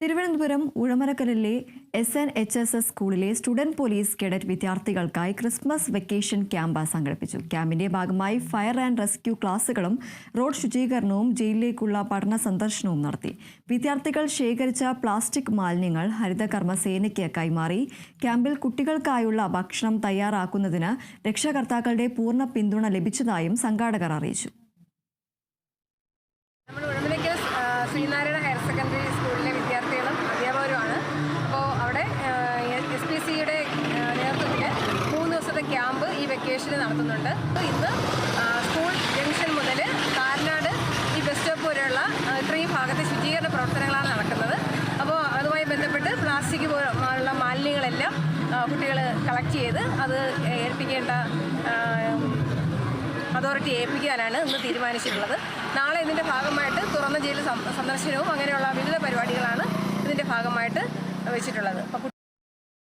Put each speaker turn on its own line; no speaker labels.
Thiruvananthapuram ഉഴമരക്കലിലെ S N H S S സ്കൂളിലെ student police cadet വിദ്യാർത്ഥികൾക്കായി Christmas vacation camp സംഘടിപ്പിച്ചു. ക്യാമ്പിന്റെ ഭാഗമായി ഫയർ ആൻഡ് റെസ്ക്യൂ ക്ലാസുകളും റോഡ് ശുചീകരണവും ജയിലിലേക്കുള്ള പഠന സന്ദർശനവും നടത്തി. വിദ്യാർത്ഥികൾ ശേഖരിച്ച പ്ലാസ്റ്റിക് മാലിന്യങ്ങൾ ഹരിതകർമ്മ സേനയ്ക്ക് കൈമാറി. ക്യാമ്പിൽ കുട്ടികൾക്കായുള്ള ഭക്ഷണം തയ്യാറാക്കുന്നതിന് രക്ഷാകർത്താക്കളുടെ പൂർണ പിന്തുണ ലഭിച്ചതായും സംഘാടകർ അറിയിച്ചു.
ശ്രീനാരായണ ഹയർ സെക്കൻഡറി സ്കൂളിലെ ഈ നടത്തുന്നുണ്ട്. അപ്പോൾ ഇന്ന് സ്കൂൾ ജംഗ്ഷൻ മുതൽ കാരനാട് ഈ ബസ് സ്റ്റോപ്പ് വരെയുള്ള ഇത്രയും ഭാഗത്തെ ശുചീകരണ പ്രവർത്തനങ്ങളാണ് നടക്കുന്നത്. അപ്പോൾ അതുമായി ബന്ധപ്പെട്ട് പ്ലാസ്റ്റിക് പോലുള്ള മാലിന്യങ്ങളെല്ലാം കുട്ടികൾ കളക്ട് ചെയ്ത് അത് ഏൽപ്പിക്കേണ്ട അതോറിറ്റി ഏൽപ്പിക്കാനാണ് ഇന്ന് തീരുമാനിച്ചിട്ടുള്ളത്. നാളെ ഇതിന്റെ ഭാഗമായിട്ട് തുറന്ന ജയിൽ സന്ദർശനവും അങ്ങനെയുള്ള വിവിധ പരിപാടികളാണ് ഇതിന്റെ ഭാഗമായിട്ട് വെച്ചിട്ടുള്ളത്.